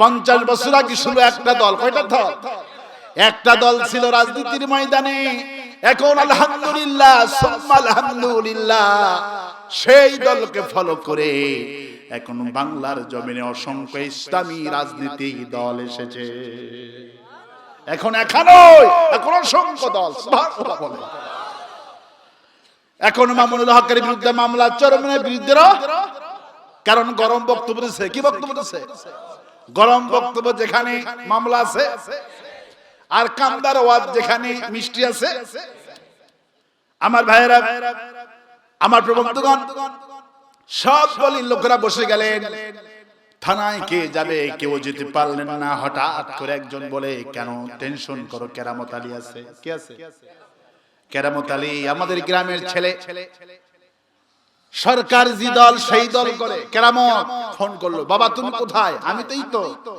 পঞ্চাশ বছর আগে শুধু একটা দল কয়টা দল একটা দল ছিল রাজনীতির ময়দানে। এখন আলহামদুলিল্লাহ আলহামদুলিল্লাহ সেই দলকে ফলো করে এখন বাংলার জমিনে অসংখ্য ইসলামী রাজনীতি দল এসেছে। এখন এখানোই এখন অসংখ্য দল বলে। এখন মামুনুল হকের বিরুদ্ধে মামলা চরমের বিরুদ্ধে কারণ গরম বক্তব্য দিচ্ছে কি বক্তব্য দিচ্ছে গরম বক্তব্য যেখানে মামলা আছে, আর কামদার ওয়াজ যেখানে মিষ্টি আছে। আমার ভাইয়েরা, আমার প্রবন্ধগণ, সব দলের লোকেরা বসে গেলেন। থানায় কে যাবে, কেউ যেতে পারলেন না, হঠাৎ করে একজন বলে, কেন টেনশন করো, কেরামত আলী আছে। কে আছে? কেরামত আলী, আমাদের গ্রামের ছেলে। সরকার যে দল সেই দল করে। কেরামত ফোন করল বাবা তুমি কোথায়? আমি তো তো।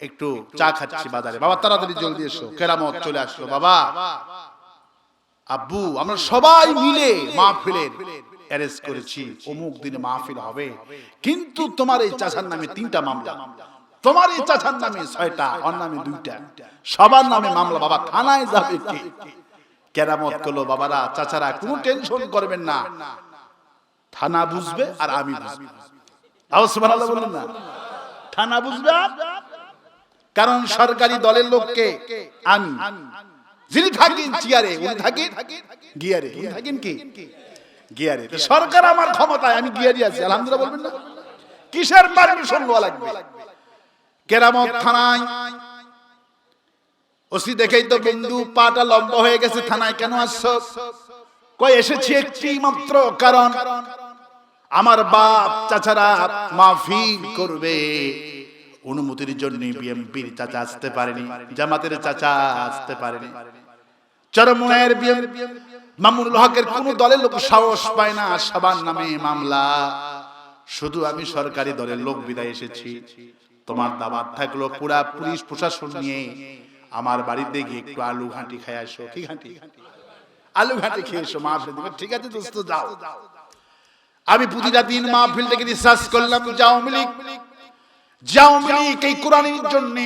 একটু চা খাচ্ছি বাজারে। বাবা তাড়াতাড়ি জলদি এসো। কেরামত চলে আসলো। বাবা। আব্বু আমরা সবাই মিলে মাহফিলের অ্যারেঞ্জ করেছি। অমুক দিনে মাহফিল হবে। কিন্তু তোমার এই চাচার নামে তিনটা মামলা। তোমার এই চাচার নামে ছয়টা ওর নামে দুইটা। সবার নামে মামলা। বাবা থানায় যাবে কে? কেরামত করল বাবারা। চাচারা কোনো টেনশন করবেন না। থানা বুঝবে আর আমি বুঝব। তাও না। থানা বুঝবে কারণ সরকারি দলের লোককে আমি যিনি থাকেন চেয়ারে উনি থাকেন গিয়ারে। উনি থাকেন কি? গিয়ারে। সরকার আমার ক্ষমতায় আমি গিয়ারি আছি আলহামদুলিল্লাহ বলবেন না? কিসের পারমিশন লওয়া লাগবে? কেরামত থানায় ওসি দেখেই তো বন্ধু পাটা লম্বা হয়ে গেছে থানায় কেন আসছো? কই এসেছি একটি মাত্র কারণ আমার বাপ চাচারা মাহফিল করবে। অনুমতির জন্য বিএমপির চাচা আসতে পারেনি, জামাতের চাচা আসতে পারেনি। চরমনের বিএমপি মামুনুল হকের কোন দলের লোক সাহস পায় না সবার নামে মামলা। শুধু আমি সরকারি দলের লোক বিদায় এসেছি। তোমার দাবার থাকল পুরা পুলিশ প্রশাসন নিয়ে। আমার বাড়িতে গিয়ে একটু আলু ঘাঁটি খাই আসো। কি ঘাঁটি? আলু ঘাঁটি খেয়ে এসো মাহফিল দিবে ঠিক আছে দোস্ত যাও। আমি প্রতিটা দিন মাহফিল থেকে রিসার্চ করলাম আওয়ামী লীগ আওয়ামী লীগ এই কোরআনের জন্য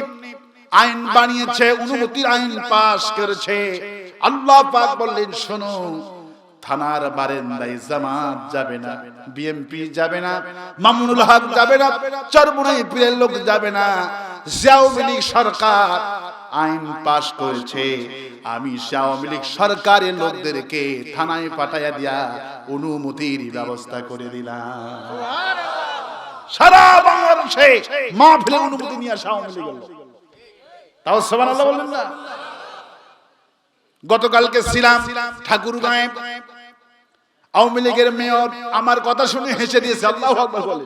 আইন বানিয়েছে অনুমতির আইন পাশ করেছে। আল্লাহ পাক বললেন শোনো থানার বারেন্দায় জামাত যাবে না বিএমপি যাবে না মামুনুল হক যাবে না চরমুনাই পীরের লোক যাবে না। আওয়ামী লীগ সরকার আইন পাশ করেছে। আমি আওয়ামী লীগ সরকারের লোকদেরকে থানায় পাঠাইয়া দিয়া অনুমতির ব্যবস্থা করে দিলাম। সারা বাংলাদেশে মাহফিলে অনুমতি নিয়ে আসা আওয়ামী লোক। তাও সুবহানাল্লাহ বললেন না? গতকালকে ছিলাম ঠাকুর গায়ে আওয়ামী লীগের মেয়র আমার কথা শুনে হেসে দিয়েছে, আল্লাহ আকবার বলে।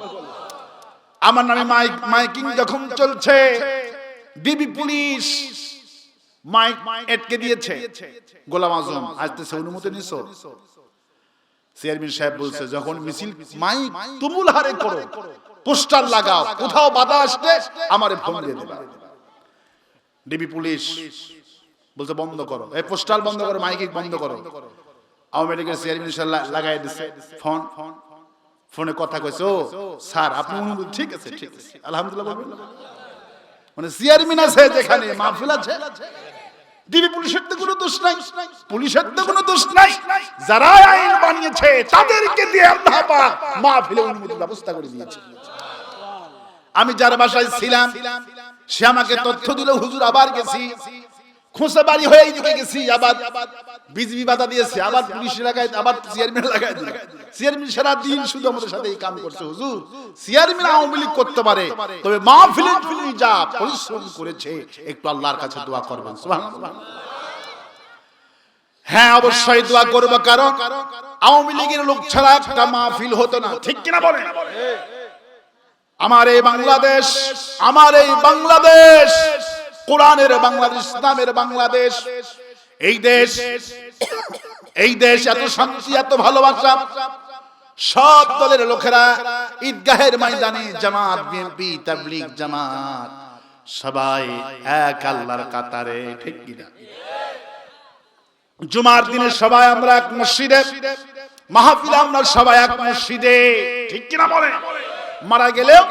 আমার নামে মাইকিং যখন চলছে ডিবি পুলিশ মাইক এটকে দিয়েছে। গোলাম আজম আসতেছে অনুমতি নিছো। চেয়ারম্যান সাহেব বলছে, যখন মিছিল, মাইক তুমুল হারে করো, পোস্টার লাগাও, কোথাও বাধা আমারে ফোন দিয়ে ডিবি পুলিশ বলছে, বন্ধ করো। এই পোস্টার বন্ধ করো, মাইক বন্ধ করো। আওয়ামী লীগের চেয়ারম্যান সাহেব লাগাই দিছে ফোন। ফোনে কথা কইছে স্যার, আপনি ঠিক আছে ঠিক আছে। আলহামদুলিল্লাহ? মানে চেয়ারম্যান আছে যেখানে মাহফিল আছে। ডিবি পুলিশের তো কোনো দোষ নাই। পুলিশের তো কোনো দোষ নাই। যারা আইন বানিয়েছে তাদেরকে দিয়ে আল্লাহ পাক মাহফিলে অনুমতির ব্যবস্থা করে দিয়েছে। আমি যার বাসায় ছিলাম সে আমাকে তথ্য দিল হুজুর আবার গেছি। খোঁসা বাড়ি হয়ে এইদিকে গেছি, আবার বিজবি বাধা দিয়েছে, আবার পুলিশ লাগাই আবার চেয়ারম্যান লাগাই দিল। চেয়ারম্যান সারা দিন শুধু আমাদের সাথে এই কাম করছে, হুজুর। চেয়ারম্যান আওয়ামী লীগ করতে পারে, তবে মাহফিলের জন্য যা পরিশ্রম করেছে, একটু আল্লাহর কাছে দোয়া করবেন, সুবহানাল্লাহ। হ্যাঁ অবশ্যই দোয়া করব, কারণ আওয়ামী লীগের লোক ছাড়া একটা মাহফিল হতো না, ঠিক কিনা বলেন? আমার এই বাংলাদেশ, আমার এই বাংলাদেশ কোরআনের বাংলাদেশ, ইসলামের বাংলাদেশ। এই দেশ এই দেশ এত শান্তি, এত ভালোবাসা। সব দলের লোকেরা ঈদগাহের ময়দানে জামাত, বিএনপি, তাবলিগ জামাত, সবাই এক আল্লাহর কাতারে, ঠিক কিনা? জুমার দিনে সবাই আমরা এক মসজিদে, মাহফিল আমরা সবাই এক মসজিদে, ঠিক কিনা বলেন? মারা গেলেও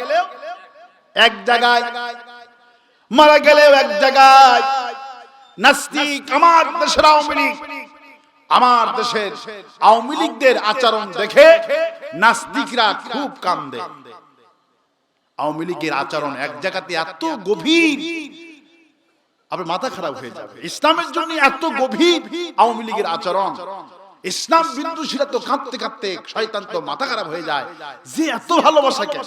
এক জায়গায় মারা গেলেও এক জায়গায় আমার দেশের আওয়ামী লীগদের আচরণ দেখে নাস্তিকরা খুব কান্দে। আওয়ামী লীগের আচরণ এক জায়গাতে এত গভীর আপনার মাথা খারাপ হয়ে যাবে। ইসলামের জন্য এত গভীর আওয়ামী লীগের আচরণ। ইসলাম বিন্দু বিন্দুশীলা তো কাঁদতে কাঁদতে শয়তান তো মাথা খারাপ হয়ে যায়। যে এত ভালোবাসা কেন?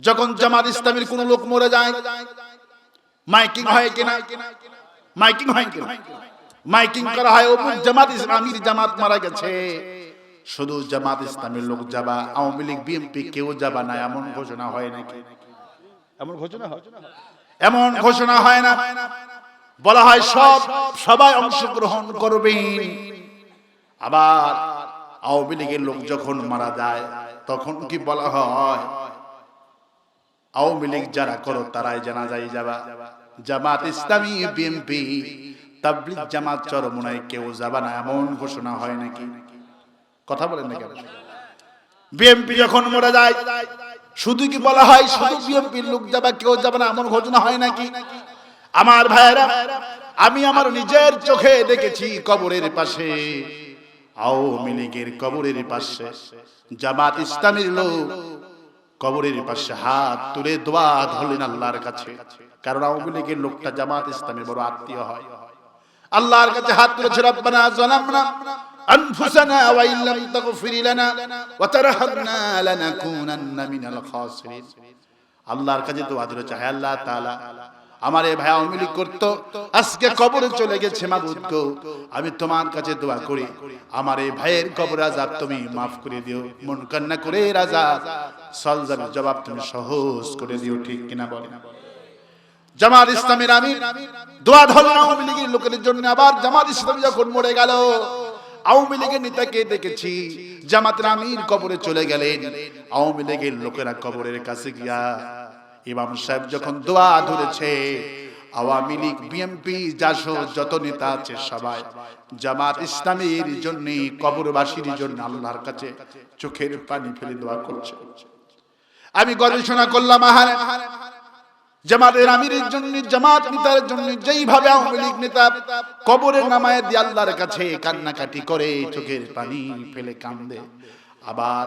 যখন জামাত ইসলামের কোন লোক মরে যায় মাইকিং হয় কিনা? মাইকিং হয় কিনা? মাইকিং করা হয় অমুক জামাত ইসলামীর জামাত মারা গেছে। শুধু জামাত ইসলামের লোক যাবা আওয়ামী লীগ বিএনপি কেউ যাবা না এমন ঘোষণা হয় নাকি? এমন ঘোষণা হয়। এমন ঘোষণা হয় না। বলা হয় সব সবাই অংশগ্রহণ করবেন। আবার আওয়ামী লীগের লোক যখন মারা যায় তখন কি বলা হয় আওয়ামী লীগ যারা করো, তারাই জানা যায় যাবা। জামাত ইসলামী, বিএনপি, তাবলিগ জামাত চরমনায় কেউ যাবা না, এমন ঘোষণা হয় নাকি? কথা বলেন না কেন? বিএনপি যখন মরে যায়, শুধু কি বলা হয়, শুধু বিএনপির লোক যাবা, কেউ যাবে না, এমন ঘোষণা হয় নাকি? আমার ভাইয়েরা, আমি আমার নিজের চোখে দেখেছি কবরের পাশে, আওয়ামী লীগের কবরের পাশে, জামাত ইসলামের লোক কবরের পাশে হাত তুলে দোয়া ধরলেন আল্লাহর কাছে। কারণ আওয়ামী লীগের লোকটা জামাত ইসলামের বড় আত্মীয় হয়। আল্লাহর কাছে হাত তুলেছে, রব্বানা জালামনা আল্লাহর কাছে দোয়া ধরেছে, হে আল্লাহ তাআলা আমার এই ভাই আওয়ামী লীগ করতো। আজকে কবরে চলে গেছে মাবুদ গো। আমি তোমার কাছে দোয়া করি। আমার এই ভাইয়ের কবর আজাব তুমি মাফ করে দিও। মন কান্না করে রাজা সলজামের জবাব তুমি সহজ করে দিও, ঠিক কিনা বলে? জামাত ইসলামের আমি দোয়া ধরলাম আওয়ামী লীগের লোকের জন্য। আবার জামাত ইসলামী যখন মরে গেল, আওয়ামী লীগের নেতাকে দেখেছি, জামাতের আমির কবরে চলে গেলেন। আওয়ামী লীগের লোকেরা কবরের কাছে গিয়া ইমাম সাহেব যখন দোয়া ধরেছে, আওয়ামী লীগ, বিএনপি জাসো যত নেতা আছে সবাই, জামাত ইসলামের জন্য, কবরবাসীর জন্য আল্লাহর কাছে চোখের পানি ফেলে দোয়া করছে। আমি গবেষণা করলাম, আহারে, জামাতের আমিরের জন্য, জামাত নেতার জন্য, যেইভাবে আওয়ামী লীগ নেতা কবরের নামায় দিয়ে আল্লাহর কাছে কান্নাকাটি করে, চোখের পানি ফেলে কান্দে। আবার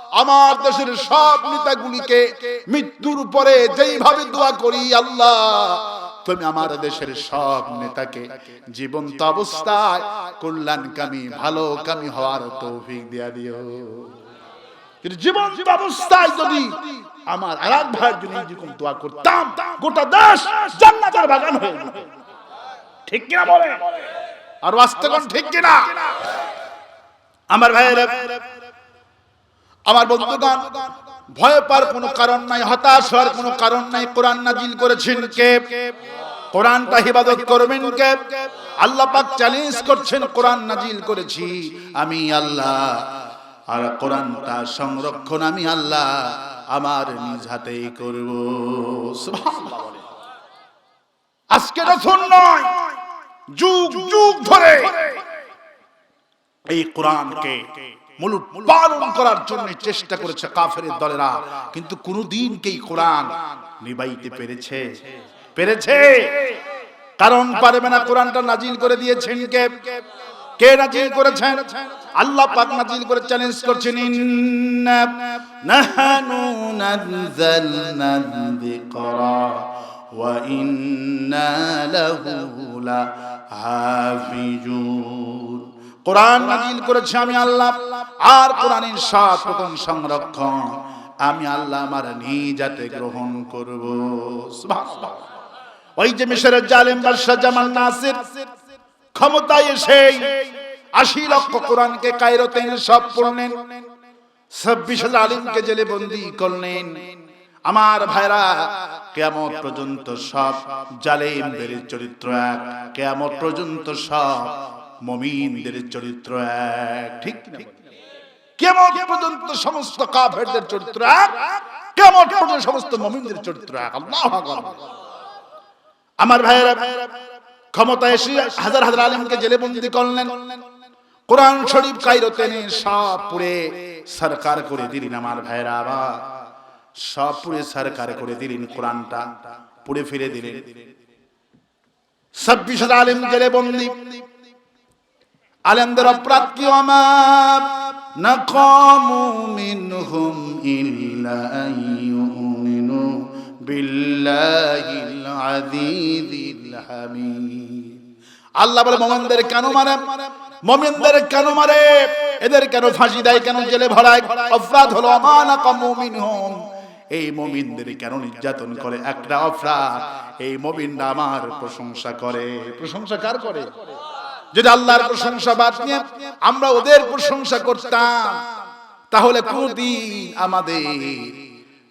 আমার দেশের সব নেতাগুলিকে মৃত্যুর পরে যেইভাবে দোয়া করি, আল্লাহ, তুমি আমার দেশের সব নেতাকে জীবন্ত অবস্থায় কল্যাণকামী ভালো কামী হওয়ার তৌফিক দিয়া দিও। জীবন্ত অবস্থায় যদি আমার আর এক ভাইয়ের যেরকম দোয়া করতাম, গোটা দেশ জান্নাতের বাগান হয়ে ঠিক কিনা বলে? আর ঠিক কিনা? আমার ভাইয়েরা আমার বন্ধুগণ, ভয় পাওয়ার কোনো কারণ নাই, হতাশ হওয়ার কোনো কারণ নাই, কোরআন নাজিল করেছেন কে? কোরআনটা হিফাজত করবেন কে? আল্লাহ পাক চ্যালেঞ্জ করছেন, কোরআন নাজিল করেছি আমি আল্লাহ। আর কোরআনটা সংরক্ষণ আমি আল্লাহ আমার নিজ হাতেই করব। আজকে নতুন নয় যুগ যুগ ধরে এই কোরআনকে মুলুট পালন করার জন্য চেষ্টা করেছে কাফের দলেরা। কিন্তু কোনদিন কি কোরআন নিবাইতে পেরেছে। পেরেছে। কারণ পারবে না কোরআনটা নাজিল করে দিয়েছেন কে? কে? নাজিল করেছেন? আল্লাহ পাক নাজিল করে চ্যালেঞ্জ করছেন ইন্না নাহানু নাযালনা যিকরা ওয়া ইন্না লাহু লাহাফিজুন কোরআন নাজিল করেছে আমি আল্লাহ, আর কোরআনের সাত রকম সংরক্ষণ আমি আল্লাহ আমার নিজাতে গ্রহণ করব সুবহানাল্লাহ। ওই যে মিশরের জালেম বাদশা জামাল নাসির ক্ষমতায় এসে আশি লক্ষ কোরআনকে কায়রোতে সব পড়লেন ছাব্বিশ হাজার আলিমকে জেলে বন্দি করলেন আমার ভাইরা কেমন পর্যন্ত সব জালেমদের চরিত্র এক কেমন পর্যন্ত সব মমিনদের চরিত্র এক। ঠিক? কেমন পর্যন্ত সমস্ত কাফেরদের চরিত্র এক? কেমন পর্যন্ত সমস্ত মমিনদের চরিত্র এক? আল্লাহ আমার ভাইয়েরা ক্ষমতা এসে হাজার হাজার আলিমকে জেলে বন্দি করলেন। কোরআন শরীফ কাইরোতে এনে সব পুরে সরকার করে দিলেন আমার ভাইয়েরা আবার। সব পুরে সরকার করে দিলেন কোরআনটা, পুড়ে ফিরে দিলেন। ছাব্বিশ হাজার আলিম জেলে বন্দি। আলেমদের অপরাধ কি আমার নাকামু মিনহুম ইল্লা আইয়ুমিনু বিল্লাহিল আযীযিল হামিদ। আল্লাহ বলে, মোমেনদের কেন মারে? মোমেনদের কেন মারে? এদের কেন ফাঁসি দেয়? কেন জেলে ভরায়? অপরাধ হলো আমানা কামুমিনহুম এই মমিনদের কেন নির্যাতন করে? একটা অপরাধ। এই মমিনরা আমার প্রশংসা করে। প্রশংসা কার করে? যদি আল্লাহর প্রশংসা বাদ নিয়ে আমরা ওদের প্রশংসা করতাম, তাহলে কোনদিন আমাদের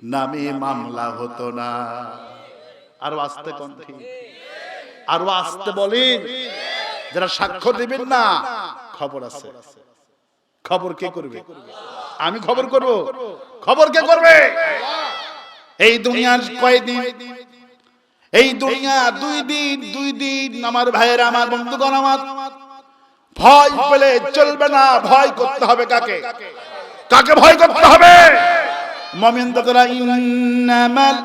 নামে মামলা হতো না। আরও আসতে কণ্ঠে আরও আসতে বলেন। যারা সাক্ষ্য দিবেন না, খবর আছে। খবর কে করবে? আমি খবর করব। খবর কে করবে? এই দুনিয়ার কয়দিন এই দুনিয়া দুই দিন দুই দিন আমার ভাইয়ের, আমার বন্ধুগণ, আমার ভয় পেলে চলবে না, ভয় করতে হবে কাকে? কাকে ভয় করতে হবে? মমিন দাদা ইন্নামাল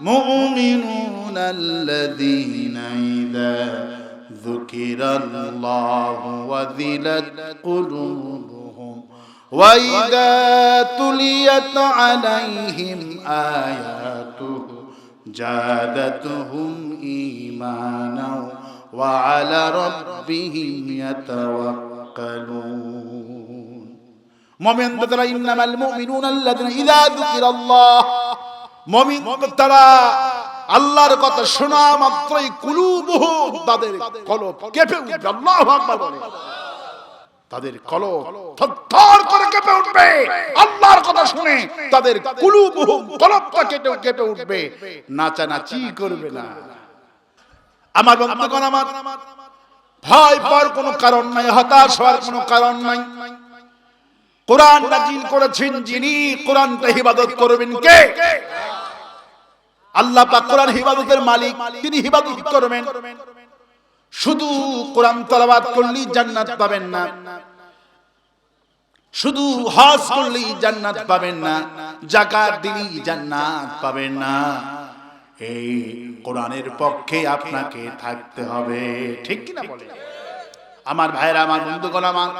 মুমিনুনা আল্লাযীনা ইযা যুকিরাল্লাহু ওয়াযিলাত কুলুবুহুম ওয়া ইযা তুলিয়াত আলাইহিম আয়াতুহু زادتهم إيمانا وعلى ربهم يتوكلون مؤمن ترى إنما المؤمنون الذين إذا ذكر الله مؤمن ترى আল্লাহর কথা শোনা মাত্রই কুলুবুহু তাদের কলব কেঁপে উঠবে আল্লাহু আকবার বলে তাদের কলব থরথর করে কেঁপে উঠবে আল্লাহর কথা শুনে তাদের কুলুবুহুম কলবটা কেটে কেঁপে উঠবে। নাচানাচি করবে না। আমার বন্ধুগণ, আমার ভয় পাওয়ার কোনো কারণ নাই, হতাশ হওয়ার কোনো কারণ নাই। কোরআন নাজিল করেছেন যিনি, কোরআনটা হিবাদত করবেন কে? আল্লাহ পাক কোরআন হিবাদতের মালিক, তিনি হিবাদত করবেন। শুধু কোরআন তালাবাদ করলেই জান্নাত পাবেন না। শুধু হজ করলেই জান্নাত পাবেন না জাকাত দিলেই জান্নাত পাবেন না। এই কোরআনের পক্ষে আপনাকে থাকতে হবে, ঠিক কি না বলে? আমার ভাইরা আমার বন্ধুগণ, আমার।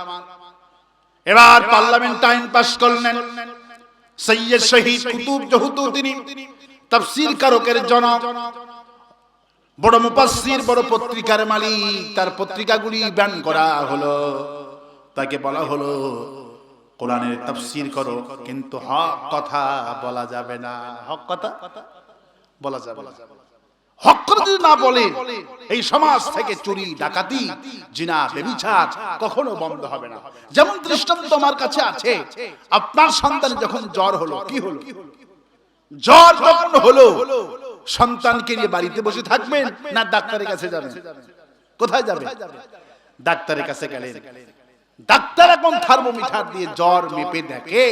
এবার পার্লামেন্ট টাইম পাস করলেন। সৈয়দ শহীদ কুতুব জহুতু তিনি, তাফসীর কারকের জনক বড় মুপাসির বড় পত্রিকার মালিক, তার পত্রিকাগুলি ব্যান করা হলো। তাকে বলা হলো কোরআনের তাফসীর করো, কিন্তু হক কথা বলা যাবে না। হক কথা? বলা যাবে না। না বলে, এই সমাজ থেকে চুরি, ডাকাতি, জিনা কখনো বন্ধ হবে না। যেমন দৃষ্টান্ত আমার কাছে আছে, আপনার সন্তান যখন জ্বর হলো, কি হলো? জ্বর যখন হলো, সন্তানকে নিয়ে বাড়িতে বসে থাকবেন না ডাক্তারের কাছে যাবেন? কোথায় যাবেন? ডাক্তারের কাছে গেলেন। ডাক্তার এখন থার্মোমিটার দিয়ে জ্বর মেপে দেখে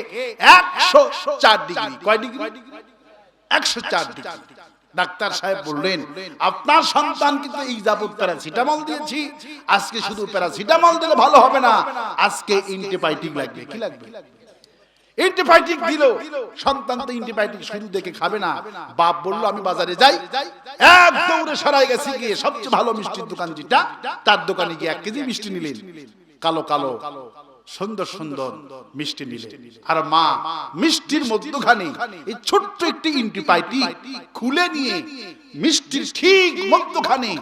একশো চার ডিগ্রি। কয় ডিগ্রি? একশো চার ডিগ্রি। ডাক্তার সাহেব বললেন, আপনার সন্তান কিন্তু এই যাবত প্যারাসিটামল দিয়েছি। আজকে শুধু প্যারাসিটামল দিলে ভালো হবে না, আজকে অ্যান্টিবায়োটিক লাগবে। কি লাগবে? অ্যান্টিবায়োটিক দিল। সন্তান তো অ্যান্টিবায়োটিক শুরু দেখে খাবে না। বাপ বলল, আমি বাজারে যাই। এক দৌড়ে সরাই গেছি গিয়ে সবচেয়ে ভালো মিষ্টির দোকান যেটা, তার দোকানে গিয়ে এক কেজি মিষ্টি নিলেন। কালো কালো সুন্দর সুন্দর মিষ্টি নিলেন আর মা মিষ্টির মধ্যখানে এই ছোট্ট একটি অ্যান্টিবায়োটিক খুলে নিয়ে মিষ্টির ঠিক মধ্যখানে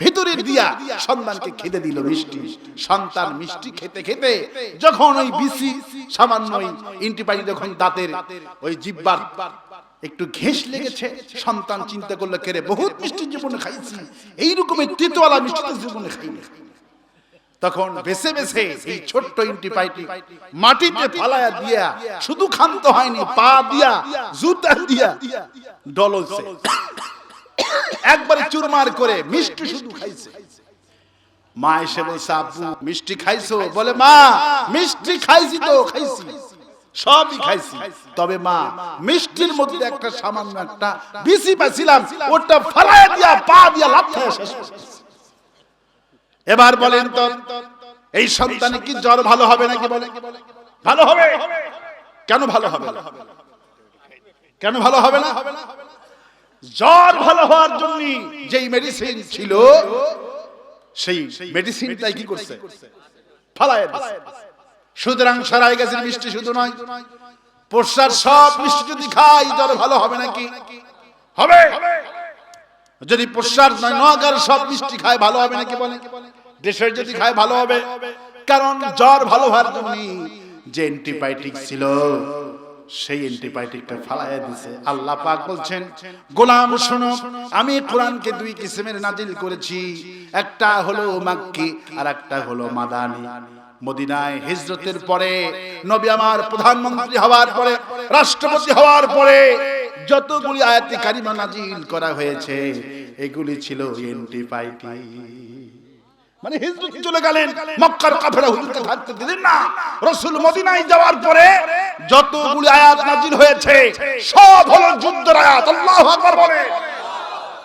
ভেতরে দিয়া সন্তানকে খেতে দিল মিষ্টি। সন্তান মিষ্টি খেতে খেতে যখন ওই বিসি সামান্য ওই ইন্টিপাইটি যখন দাঁতের ওই জিব্বার একটু ঘেস লেগেছে। সন্তান চিন্তা করল কেরে বহুত মিষ্টি জীবনে খাইছি। এই রকমের তেতোয়ালা মিষ্টি জীবনে খাইনি। তখন বেছে বেছে এই ছোট্ট ইন্টিপাইটি মাটিতে ফালায়া দিয়া শুধু খান্ত হয়নি পা দিয়া জুতা দিয়া ডলছে একবারে চুরমার করে মিষ্টি শুধু খাইছে। মা এসে বলছে আব্বু মিষ্টি খাইছো? বলে মা মিষ্টি খাইছি তো খাইছি সবই খাইছি। তবে মা মিষ্টির মধ্যে একটা সামান্য একটা বিসি পাইছিলাম। ওটা ফালায় দিয়া পা দিয়া লাথা শেষ। এবার বলেন তো এই সন্তানে কি জ্বর ভালো হবে নাকি বলে ভালো হবে? কেন ভালো হবে কেন ভালো হবে না? জ্বর ভালো হওয়ার জন্য যেই মেডিসিন ছিল সেই মেডিসিনটাই কি করছে? ফালায়। সুতরাং সারাই গেছে মিষ্টি শুধু নয় পোষার সব মিষ্টি যদি খাই জ্বর ভালো হবে নাকি? হবে। যদি পোষার নয় নগার সব মিষ্টি খায় ভালো হবে নাকি বলে? দেশের যদি খায় ভালো হবে। কারণ জ্বর ভালো হওয়ার জন্য যে অ্যান্টিবায়োটিক ছিল, সেই অ্যান্টিবায়োটিকটা ফালাইয়া দিছে। আল্লাহ পাক বলছেন, গোলাম, শোনো, আমি কোরআনকে দুই কিসিমের নাজিল করেছি। একটা হলো মাক্কি আর একটা হলো মাদানি। মদিনায় হিজরতের পরে নবী আমার প্রধানমন্ত্রী হওয়ার পরে, রাষ্ট্রপতি হওয়ার পরে যতগুলি আয়াতি কারিমা নাজিল করা হয়েছে, এগুলি ছিল অ্যান্টিবায়োটিক মানে হিজরত চলে গেলেন, মক্কার কাফেরা হুজুরকে থাকতে দিলেন না। রাসূল মদিনায় যাওয়ার পরে যতগুলি আয়াত নাজিল হয়েছে, সব হলো যুদ্ধের আয়াত, আল্লাহু আকবার বলে।